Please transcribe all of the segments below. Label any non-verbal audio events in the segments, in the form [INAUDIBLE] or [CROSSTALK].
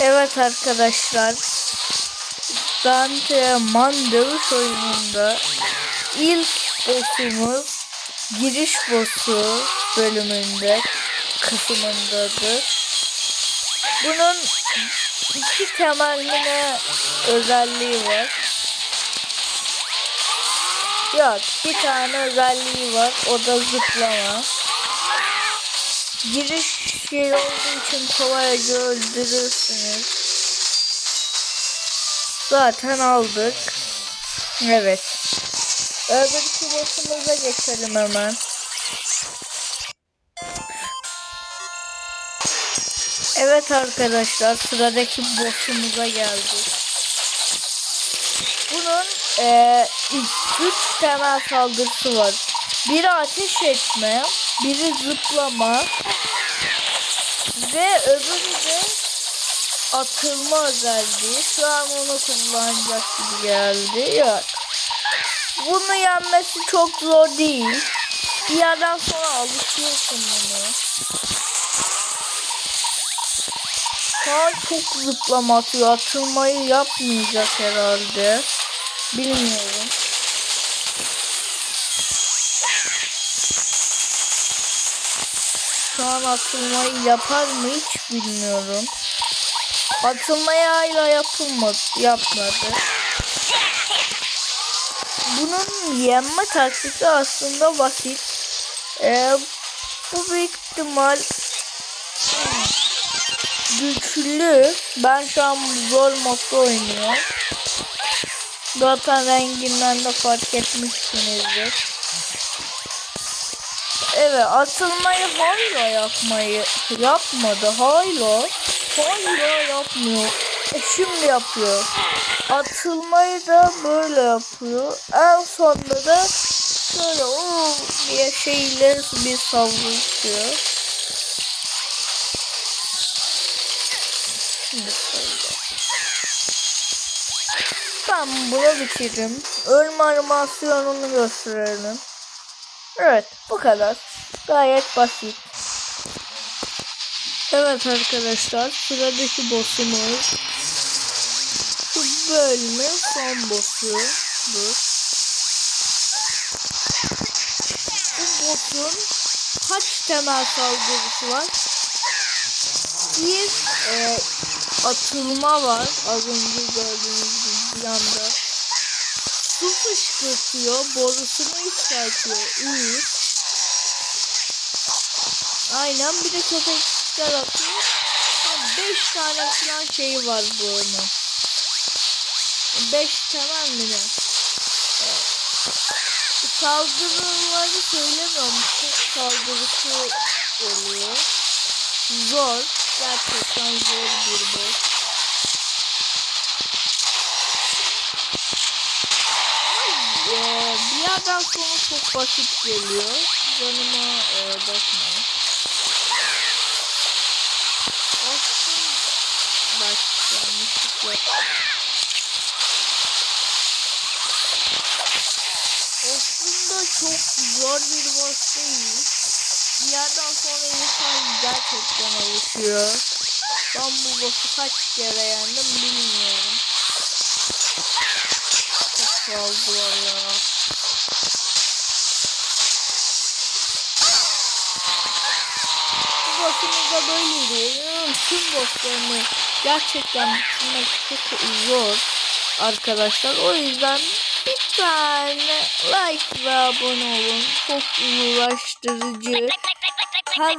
Evet arkadaşlar. Dante Mandalus oyununda ilk boss'umuz giriş boss'u bölümünde kısmındadır. Bunun iki temel yine özelliği var. Yok bir tane özelliği var o da zıplama. Giriş şey olduğu için kolayca öldürürsünüz. Zaten aldık. Evet. Öbürkü boss'umuza geçelim hemen. Evet arkadaşlar sıradaki boss'umuza geldik. Bunun eee, üç temel saldırısı var. Biri ateş etme, biri zıplama ve öbürü de atılma özelliği. Şu an onu kullanacak gibi geldi. Yok. Bunu yenmesi çok zor değil. Bir yerden sonra alışıyorsun bunu. An çok zıplama atıyor. Atılmayı yapmayacak herhalde. Bilmiyorum. An atılmayı yapar mı hiç bilmiyorum. Atılmayı hala yapılmadı, yapmadı. Bunun yenme taktiği aslında basit. Ee, bu büyük ihtimal güçlü. Ben şu an zor modda oynuyorum. Zaten renginden de fark etmişsinizdir. Evet atılmayı hala yapmayı yapmadı hala hala yapmıyor. E şimdi yapıyor. Atılmayı da böyle yapıyor. En sonunda da şöyle o diye şeyler bir savruluyor. Şimdi şöyle. Ben bunu bitirdim. Ölme animasyonunu gösterelim. Evet bu kadar. Gayet basit. Evet arkadaşlar sıradaki boss'umuz bu bölümün son boss'udur. Bu boss'un kaç temel saldırısı var? Bir e, atılma var. Az önce gördüğünüz gibi bir anda. Su fışkırtıyor. Borusunu yükseltiyor. Üç. Aynen bir de köpekler atıyor. Ha, Beş tane falan şeyi var bunun. Beş temel mi ne? Saldırıları söylemiyorum. Çok saldırısı oluyor. Zor. Gerçekten zor bir boss. Ee, bir yerden sonra çok basit geliyor. Canıma e, bakmayın. Aslında bak yanlışlıkla. Aslında çok zor bir boss değil. Bir yerden sonra insan gerçekten alışıyor. Ben bu boss'u kaç kere yendim bilmiyorum. Çok fazla ya. Bu boss'umuz da böyleydi. Yani tüm boss'larını gerçekten bitirmek çok zor arkadaşlar. O yüzden tane like ve abone olun. Çok uğraştırıcı. Her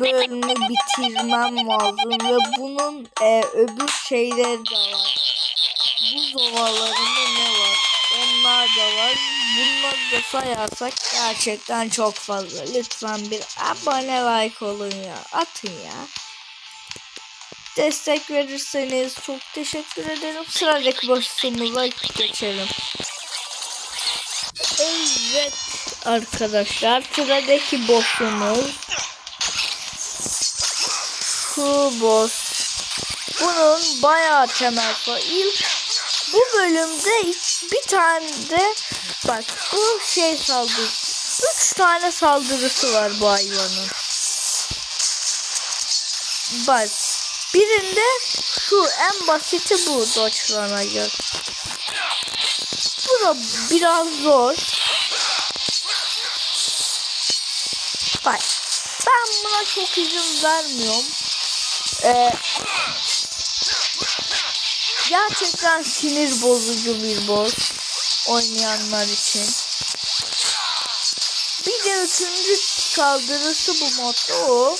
bölümü bitirmem lazım ve bunun e, öbür şeyleri de var. Buz ovalarında ne var? Onlar da var. Bunları da sayarsak gerçekten çok fazla. Lütfen bir abone like olun ya. Atın ya. Destek verirseniz çok teşekkür ederim. Sıradaki boşluğumuza geçelim. Evet arkadaşlar sıradaki boss'umuz şu boss. Bunun bayağı temel var. İlk bu bölümde bir tane de bak bu şey saldırısı. Üç tane saldırısı var bu hayvanın. Bak Birinde şu en basiti bu doçlanacak. Bu da biraz zor. Bak ben buna çok izin vermiyorum. Ee, gerçekten sinir bozucu bir boss oynayanlar için. Bir de üçüncü saldırısı bu modda o.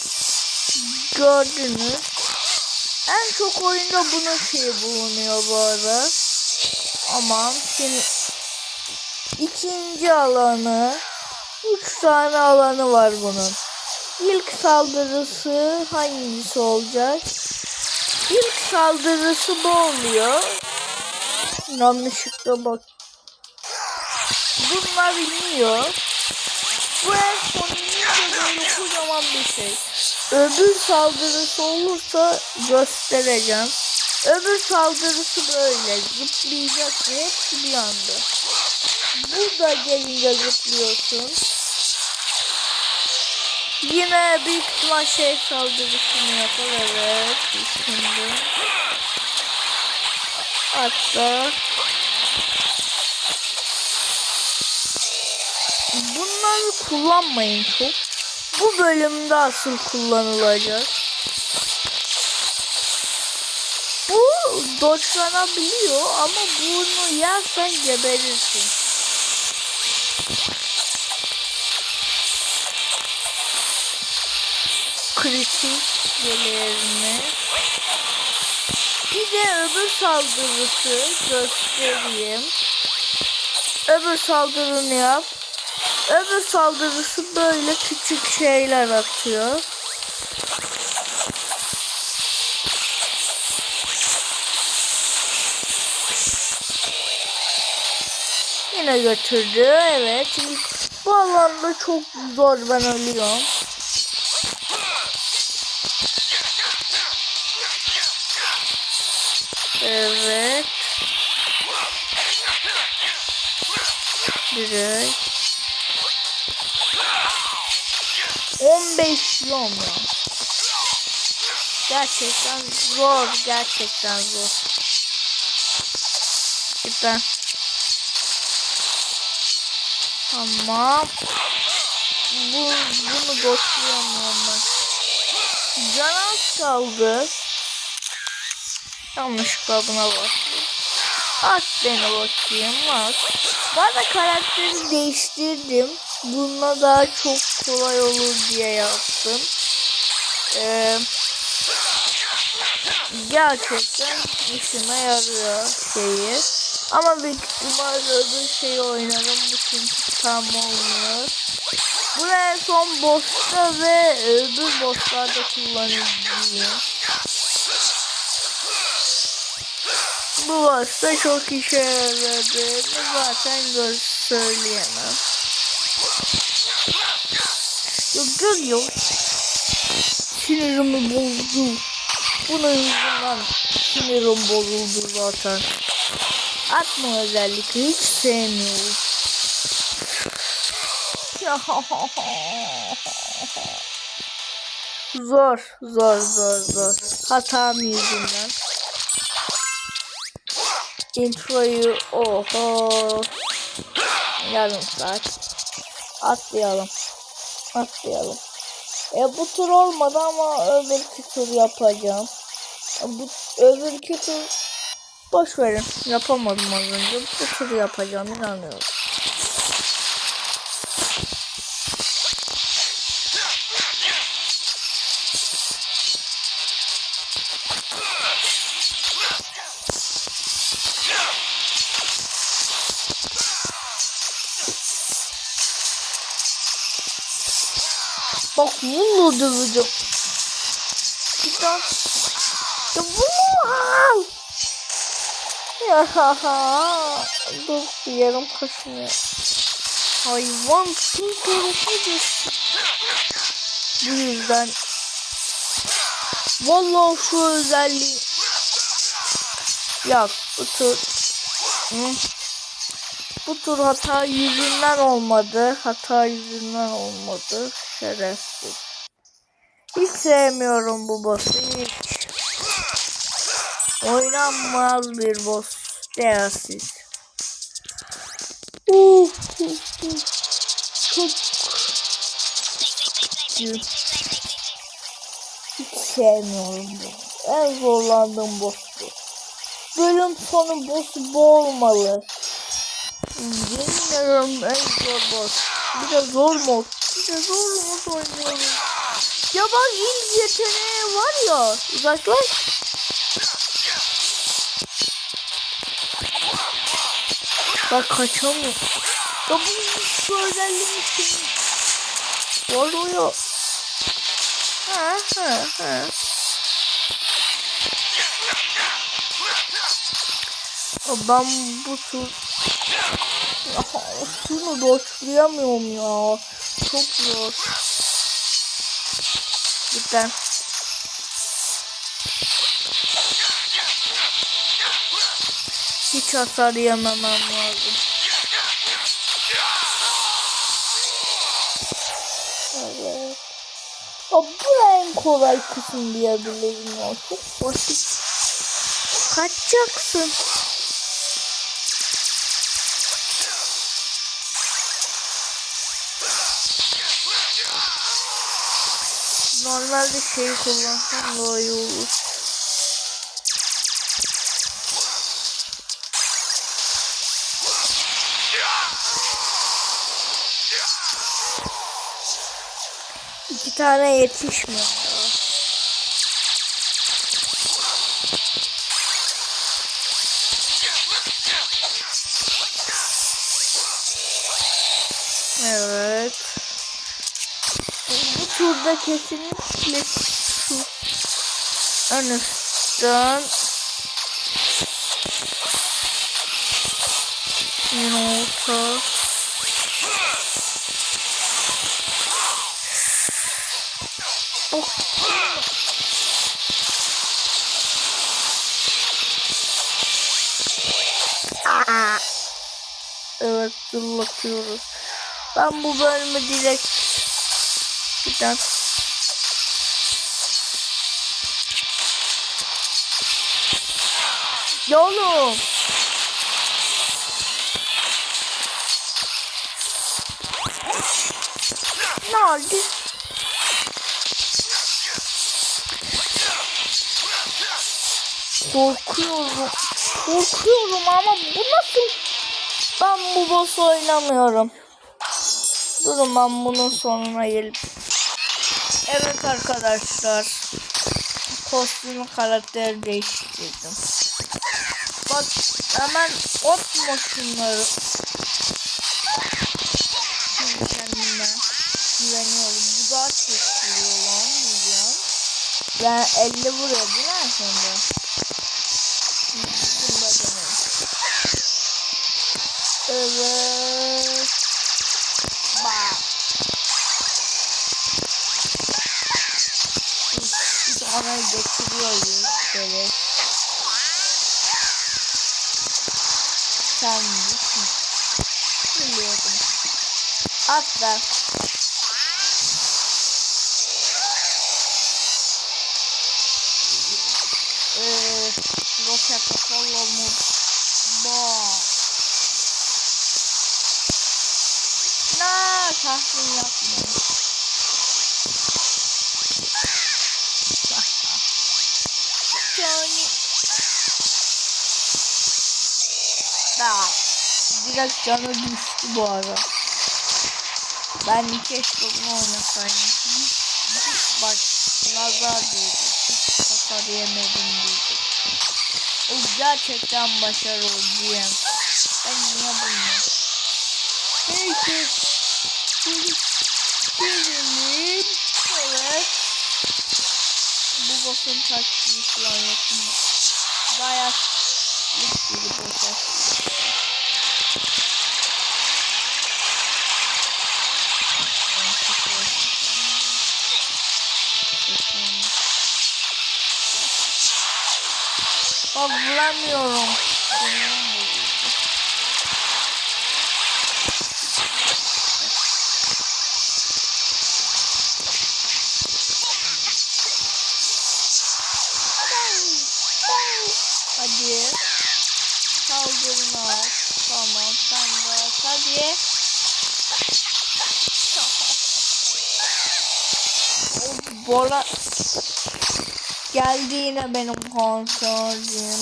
Gördünüz. En çok oyunda bunun şeyi bulunuyor bu ara. Aman şimdi ikinci alanı üç tane alanı var bunun. İlk saldırısı hangisi olacak? İlk saldırısı bu oluyor. Yanlışlıkla bak. Bunlar iniyor. Bu en son inince böyle kocaman bir şey. Öbür saldırısı olursa göstereceğim. Öbür saldırısı böyle zıplayacak ve hepsi bir anda. Burada gelince zıplıyorsun. Yine büyük ihtimal şey saldırısını yapar evet. Şimdi. Hatta bunları kullanmayın çok. Bu bölümde asıl kullanılacak. Bu doçlanabiliyor ama bunu yersen geberirsin. Kritik gelerini. Bir de öbür saldırısı göstereyim. Öbür saldırını yap. Öbür saldırısı böyle küçük şeyler atıyor. Yine götürdü. Evet. Bu alanda çok zor ben ölüyorum. Evet. Direkt. 15 yom ya. Gerçekten zor. Gerçekten zor. Cidden. Tamam. Bu, bunu boşlayamıyorum ben. Can az kaldı. Yanlışlıkla buna bastım. At beni bakayım at. Ben de karakteri değiştirdim. Bununla daha çok kolay olur diye yaptım. Ee, gerçekten işime yarıyor şeyi. Ama büyük ihtimalle öbür şeyi oynarım. Bu çünkü tam olmuyor. Bu en son boss'ta ve öbür boss'larda kullanılıyor. Bu boss'ta çok işe yaradığını zaten gör söyleyemem. Yok görüyor. Sinirimi bozdu. Bunun yüzünden sinirim bozuldu zaten. Atma özellikle hiç sevmiyorum. zor, zor, zor, zor. Hatam yüzünden. Introyu oho. Yarım saat. Atlayalım. Atlayalım. E bu tur olmadı ama öbürkü tur yapacağım. Bu öbürkü tur boş verin. Yapamadım az önce. Bu turu yapacağım inanıyorum. Bak bunu döveceğim. Bir daha. Ya bunu al. Ya ha ha. Dur yarım kaşınıyor. Hayvan korusu düştü. Bu yüzden. Vallahi şu özelliği. Ya bu tur. Hı? Bu tur hata yüzünden olmadı. Hata yüzünden olmadı. Şerefsiz. Hiç sevmiyorum bu boss'u hiç. Oynanmaz bir boss değersiz. Uf. Çok. Hiç sevmiyorum bunu. En zorlandığım boss bu. Bölüm sonu boss bu olmalı. Bilmiyorum en zor boss. Bir de zor mod. Bir de zor mod oynuyorum. Ya bak ilk yeteneği var ya. Uzaklaş. Bak kaçamıyor. Ya bu şu özelliğin için var o ya. Ha ha ha. Ben bu tur şunu doçlayamıyorum ya. Çok zor. Cidden. Hiç hasar yememem lazım. Evet. Ya bu en kolay kısım diyebilirim ya. Çok basit. Kaçacaksın. Normalde şeyi kullansam daha iyi olur. İki tane yetişmiyor. Bu turda kesinlikle şu ön üstten yine Oh. Evet zırlatıyoruz. Ben bu bölümü direkt Giden. Ya oğlum. Ne oldu? Korkuyorum. Korkuyorum ama bu nasıl? Ben bu boss oynamıyorum. Durun ben bunun sonuna gelip. Evet arkadaşlar. Kostümü karakter değiştirdim. Bak hemen atma şunları. Şimdi kendime güveniyorum. Bu daha çok vuruyor lan diyeceğim. Ben 50 vuruyor değil mi şimdi? Bunu da deneyelim. Evet. Bak. Bir tane getiriyoruz böyle. Sen? Biliyordum. Atla. Eee, direkt canı düştü bu ara. Ben keşke bunu oynasaydım. Bak nazar değdi. Hasar yemedim diyecek. O gerçekten başarılı diyem. Ben niye bilmiyorum. Neyse. Birinin evet. Bu boss'un taktiği falan yok. Bayağı bir boss. Bak bulamıyorum. Hadi. Kaldırma. Tamam sen bak. Hadi. [LAUGHS] Bola geldi yine benim konsolim.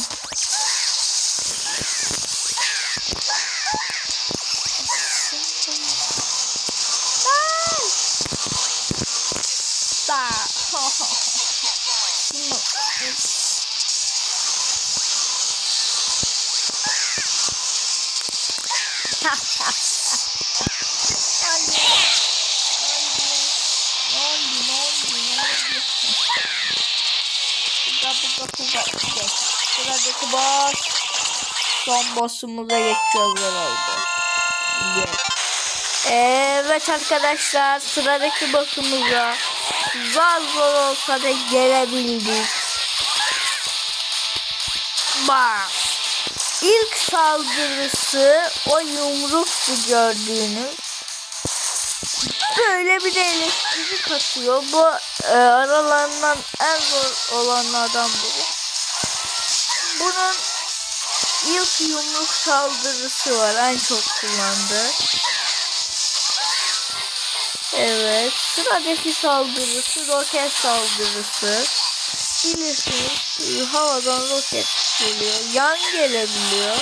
Sıradaki boss. Son boss'umuza geçiyoruz herhalde. Yes. Evet arkadaşlar sıradaki boss'umuza zar zor olsa da gelebildik. Bak. İlk saldırısı o yumruktu gördüğünüz. Böyle bir de elektrik atıyor. Bu e, aralarından en zor olanlardan biri. Bunun ilk yumruk saldırısı var. En çok kullandığı. Evet. Sıradaki saldırısı roket saldırısı. Bilirsiniz havadan roket geliyor. Yan gelebiliyor.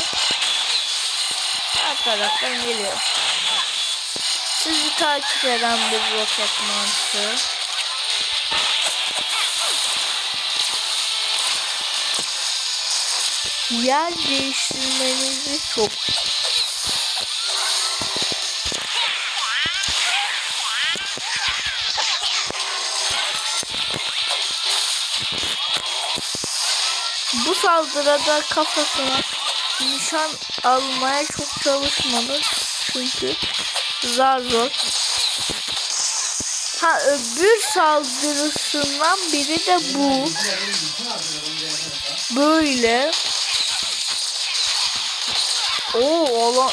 Her taraftan geliyor. Sizi takip eden bir roket mantığı. Yer değiştirmenizi çok Bu saldırıda kafasına nişan almaya çok çalışmadı. Çünkü zar zor. Ha öbür saldırısından biri de bu. Böyle. Oo olan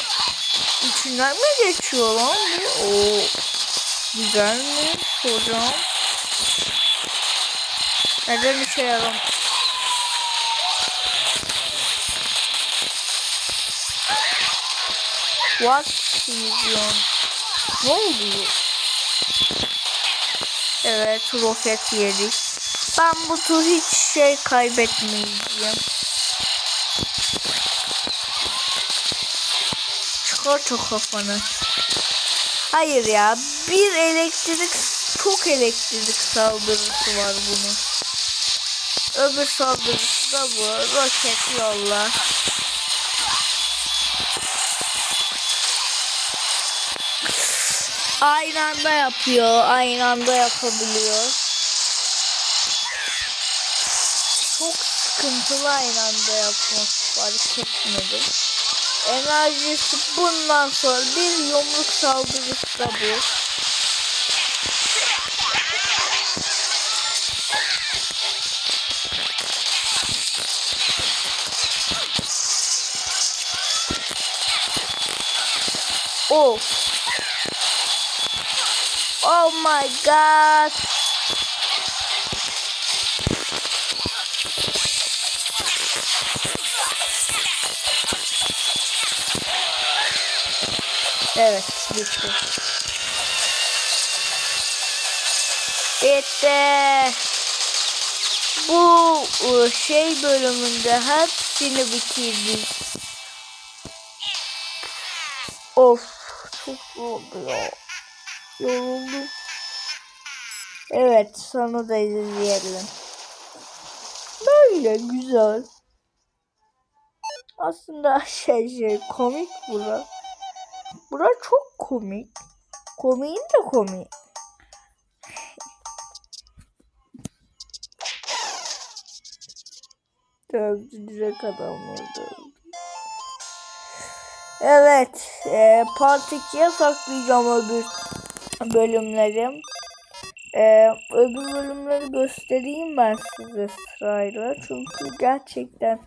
içinden mi geçiyor lan bu? Oo. Güzel mi hocam? Neden işe yaram? What vizyon? Ne oluyor? Evet roket yedik. Ben bu tur hiç şey kaybetmeyeceğim. Çıkart o kafanı. Hayır ya. Bir elektrik çok elektrik saldırısı var bunun. Öbür saldırısı da bu. Roket yolla. Aynı anda yapıyor. Aynı anda yapabiliyor. Çok sıkıntılı aynı anda yapmak fark etmedim. Enerjisi bundan sonra bir yumruk saldırısı da bu. Oh. Oh my god. Evet, bitti. Bitti. Bu ıı, şey bölümünde hepsini bitirdik. Of, çok oldu ya. Yoruldum. Evet, sonra da izleyelim. Böyle güzel. Aslında [LAUGHS] şey şey komik bura. Bura çok komik. Komiğin de komik. Direkt adamları dövdü. Evet. E, part 2'ye saklayacağım öbür bölümlerim. E, öbür bölümleri göstereyim ben size sırayla. Çünkü gerçekten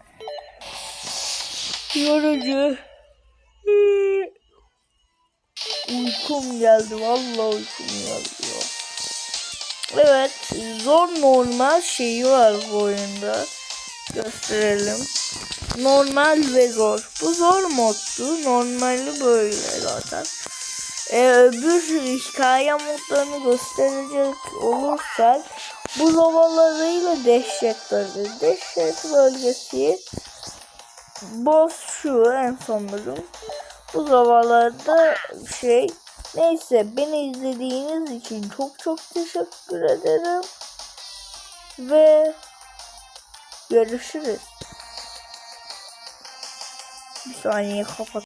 yorucu. Uykum geldi. Vallahi uykum geldi ya. Evet. Zor normal şeyi var bu oyunda. Gösterelim. normal ve zor. Bu zor moddu. Normali böyle zaten. Ee, öbür hikaye modlarını gösterecek olursak buz ovalarıyla dehşet bölgesi. Dehşet bölgesi boss şu en sonlarım. Buz ovalarda şey neyse beni izlediğiniz için çok çok teşekkür ederim. Ve görüşürüz. Bir saniye kapat.